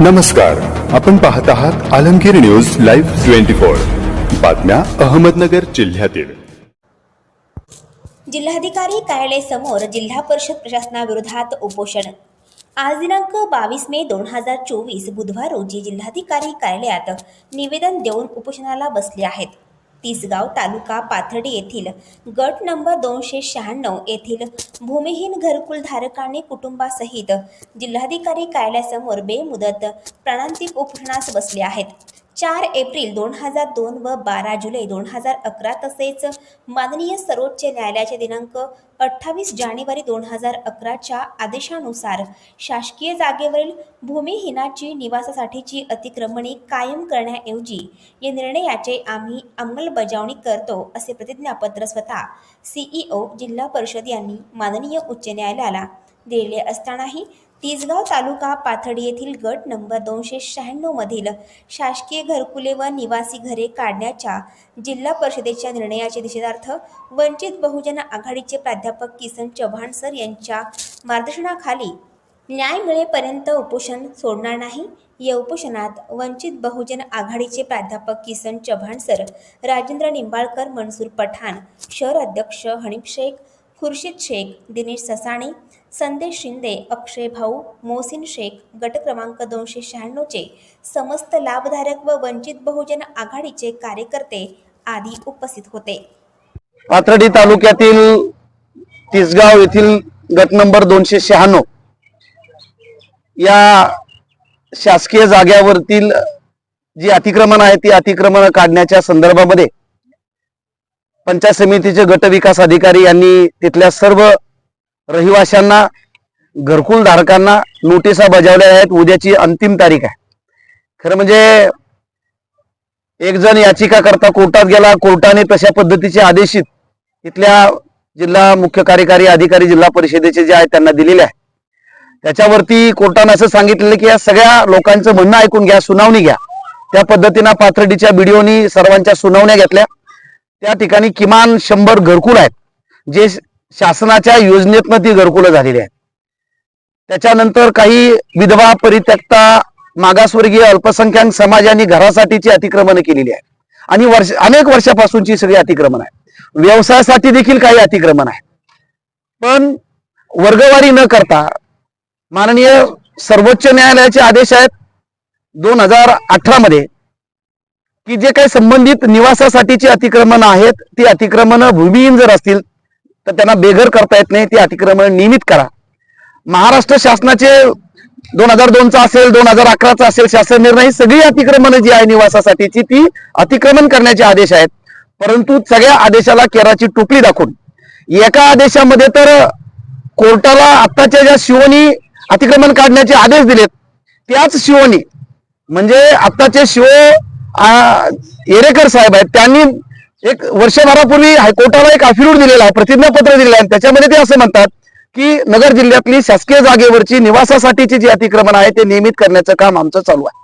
नमस्कार आपण पाहत आहात Alamgir news live twenty four. बातम्या अहमदनगर जिल्ह्यातील. जिल्हाधिकारी कार्यालय समोर जिल्हा परिषद प्रशासनाविरोधात उपोषण. आज दिनांक बावीस मे दोन हजार चोवीस बुधवार रोजी जिल्हाधिकारी कार्यालयात निवेदन देऊन उपोषणाला बसले आहेत. तिसगाव तालुका पाथर्डी येथील. गट नंबर दोनशे शहाण्णव येथील भूमिहीन घरकुल धारकांनी कुटुंबासहित जिल्हाधिकारी कार्यालयासमोर बेमुदत प्राणांतिक उपोषणास बसले आहेत. चार एप्रिल दोन हजार दोन व बारा जुलै दोन हजार अकरा तसेच माननीय सर्वोच्च न्यायालयाचे दिनांक अठ्ठावीस जानेवारी दोन हजार अकराच्या आदेशानुसार शासकीय जागेवरील भूमिहीनाची निवासासाठीची अतिक्रमणे कायम करण्याऐवजी या निर्णयाचे आम्ही अंमलबजावणी करतो असे प्रतिज्ञापत्र स्वतः सीईओ जिल्हा परिषद यांनी माननीय उच्च न्यायालयाला दिलेले असतानाही तिसगाव तालुका पाथडी येथील गट नंबर दोनशे शहाण्णवमधील शासकीय घरकुले व निवासी घरे काढण्याच्या जिल्हा परिषदेच्या निर्णयाच्या निषेधार्थ वंचित बहुजन आघाडीचे प्राध्यापक किसन चव्हाण सर यांच्या मार्गदर्शनाखाली न्याय मिळेपर्यंत उपोषण सोडणार नाही. या उपोषणात वंचित बहुजन आघाडीचे प्राध्यापक किसन चव्हाण सर राजेंद्र निंबाळकर मनसूर पठाण शहर अध्यक्ष हनीफ शेख खुर्शीद शेख दिनेश ससाणे संदेश शिंदे अक्षय भाऊ मोहसिन शेख गट क्रमांक दोनशे शहाण्णवचे समस्त लाभधारक व वंचित बहुजन आघाडीचे कार्यकर्ते आदी उपस्थित होते. पाथर्डी तालुक्यातील तिसगाव येथील गट नंबर दोनशे शहाण्णव या शासकीय जाग्यावरतील जी अतिक्रमण आहे ती अतिक्रमण काढण्याच्या संदर्भामध्ये पंचायत समितीचे गट विकास अधिकारी यांनी तिथल्या सर्व रहिवाशांना घरकुल धारकांना नोटिसा बजावल्या आहेत. उद्याची अंतिम तारीख आहे. खरं म्हणजे एक जण याचिका करता कोर्टात गेला कोर्टाने तशा पद्धतीचे आदेशित इथल्या जिल्हा मुख्य कार्यकारी अधिकारी जिल्हा परिषदेचे जे आहेत त्यांना दिलेले आहे त्याच्यावरती कोर्टानं असं सांगितलेलं की या सगळ्या लोकांचं म्हणणं ऐकून घ्या सुनावणी घ्या. त्या पद्धतीनं पाथर्डीच्या बीडीओनी सर्वांच्या सुनावण्या घेतल्या. त्या ठिकाणी किमान शंभर घरकुल आहेत. जे शासनाच्या योजनेतनं ती घरकुलं झालेली आहेत. त्याच्यानंतर काही विधवा परित्यक्ता मागासवर्गीय अल्पसंख्याक समाजाने घरासाठीची अतिक्रमण केलेली आहेत. आणि वर्ष अनेक वर्षापासूनची सगळी अतिक्रमण आहे व्यवसायासाठी देखील काही अतिक्रमण आहे पण वर्गवारी न करता माननीय सर्वोच्च न्यायालयाचे आदेश आहेत दोन हजार अठरा मध्ये की जे काही संबंधित निवासासाठीची अतिक्रमण आहेत ती अतिक्रमण भूमिहीन जर असतील तर त्यांना बेघर करता येत नाही. ती अतिक्रमण नियमित करा. महाराष्ट्र शासनाचे दोन हजार दोनचा असेल दोन हजार अकराचा असेल शासन निर्णय सगळी अतिक्रमण जी आहे निवासासाठीची ती अतिक्रमण करण्याचे आदेश आहेत. परंतु सगळ्या आदेशाला केराची टोपली दाखवून. एका आदेशामध्ये तर कोर्टाला आत्ताच्या ज्या शिवनी अतिक्रमण काढण्याचे आदेश दिलेत त्याच शिवनी म्हणजे आत्ताचे शिव येरेकर साहेब आहेत त्यांनी एक वर्षभरापूर्वी हायकोर्टाला एक अफिडेव्हिट दिलेला आहे प्रतिज्ञापत्र दिलेलं आहे. त्याच्यामध्ये ते असं म्हणतात की नगर जिल्ह्यातली शासकीय जागेवरची निवासासाठीची जी अतिक्रमण आहे ते नियमित करण्याचं काम आमचं चालू आहे.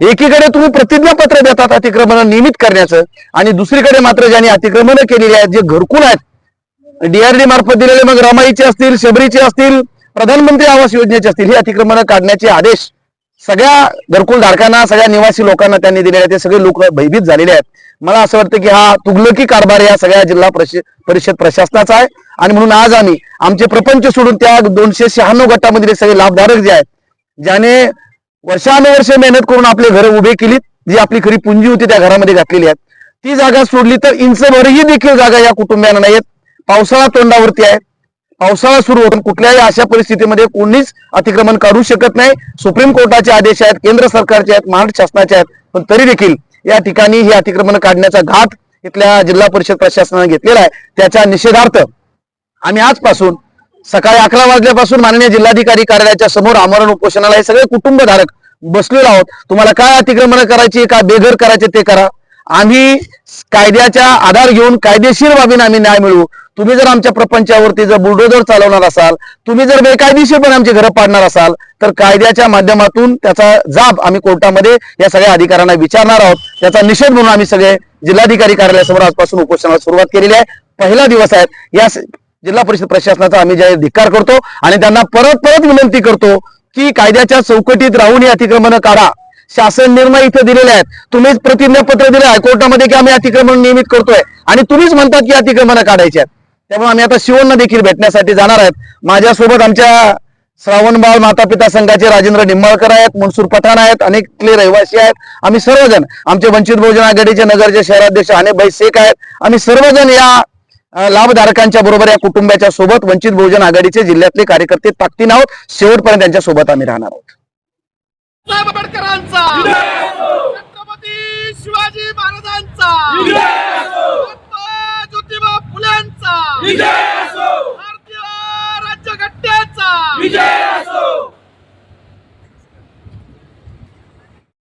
एकीकडे तुम्ही प्रतिज्ञापत्र देतात अतिक्रमण नियमित करण्याचं आणि दुसरीकडे मात्र ज्यांनी अतिक्रमण केलेली आहेत जे घरकुल आहेत डीआरडी मार्फत दिलेले मग रमाईचे असतील शबरीचे असतील प्रधानमंत्री आवास योजनेचे असतील ही अतिक्रमण काढण्याचे आदेश सगळ्या घरकुल धारकांना सगळ्या निवासी लोकांना त्यांनी दिलेले आहेत. ते सगळे लोक भयभीत झालेले आहेत. मला असं वाटतं की हा तुगलकी कारभार या सगळ्या जिल्हा परिषद परिषद प्रशासनाचा आहे. आणि म्हणून आज आम्ही आमचे प्रपंच सोडून त्या दोनशे शहाण्णव गटामधले सगळे लाभधारक जे आहेत ज्याने वर्षानुवर्ष मेहनत करून आपले घर उभे केलीत जी आपली खरी पुंजी होती त्या घरामध्ये घातलेली आहेत. ती जागा सोडली तर इंचभरही देखील जागा या कुटुंबियांना नाहीत पावसाळा तोंडावरती आहे. पावसाळा सुरू होतो कुठल्याही अशा परिस्थितीमध्ये कोणीच अतिक्रमण काढू शकत नाही. सुप्रीम कोर्टाचे आदेश आहेत केंद्र सरकारचे आहेत महाराष्ट्र शासनाचे आहेत. पण तरी देखील या ठिकाणी हे अतिक्रमण काढण्याचा घात इथल्या जिल्हा परिषद प्रशासनाने घेतलेला आहे. त्याच्या निषेधार्थ आम्ही आजपासून सकाळी अकरा वाजल्यापासून माननीय जिल्हाधिकारी कार्यालयाच्या समोर आमरण उपोषणाला हे सगळे कुटुंबधारक बसलेलो आहोत. तुम्हाला काय अतिक्रमण करायची काय बेघर करायचे ते करा. आम्ही कायद्याचा आधार घेऊन कायदेशीर बाबीने आम्ही न्याय मिळवू. तुम्ही जर आमच्या प्रपंचावरती जर बुलडोजर चालवणार असाल तुम्ही जर बेकायदेशीरपणे आमची घरं पाडणार असाल तर कायद्याच्या माध्यमातून त्याचा जाब आम्ही कोर्टामध्ये या सगळ्या अधिकाऱ्यांना विचारणार आहोत. त्याचा निषेध म्हणून आम्ही सगळे जिल्हाधिकारी कार्यालयासमोर आजपासून उपोषणाला सुरुवात केलेली आहे. पहिला दिवस आहे. या जिल्हा परिषद प्रशासनाचा आम्ही जाहीर धिक्कार करतो आणि त्यांना परत परत विनंती करतो की कायद्याच्या चौकटीत राहून ही अतिक्रमणं काढा. शासन निर्णय इथे दिलेले आहेत. तुम्हीच प्रतिज्ञापत्र दिले हायकोर्टामध्ये की आम्ही अतिक्रमण नियमित करतोय. आणि तुम्हीच म्हणतात की अतिक्रमणं काढायची आहेत. त्यामुळे आम्ही आता शिवणला देखील भेटण्यासाठी जाणार आहेत. माझ्यासोबत आमच्या श्रावणबाळ माता पिता संघाचे राजेंद्र निंबाळकर आहेत मनसूर पठाण आहेत अनेकले रहिवासी आहेत. आम्ही सर्वजण आमचे वंचित बहुजन आघाडीचे नगरचे शहराध्यक्ष अनेकभाई शेख आहेत. आम्ही सर्वजण या लाभधारकांच्या बरोबर या कुटुंबाच्या सोबत वंचित बहुजन आघाडीचे जिल्ह्यातले कार्यकर्ते ताकदीन आहोत. शेवटपर्यंत त्यांच्यासोबत आम्ही राहणार आहोत. छत्रपती शिवाजी महाराजांचा.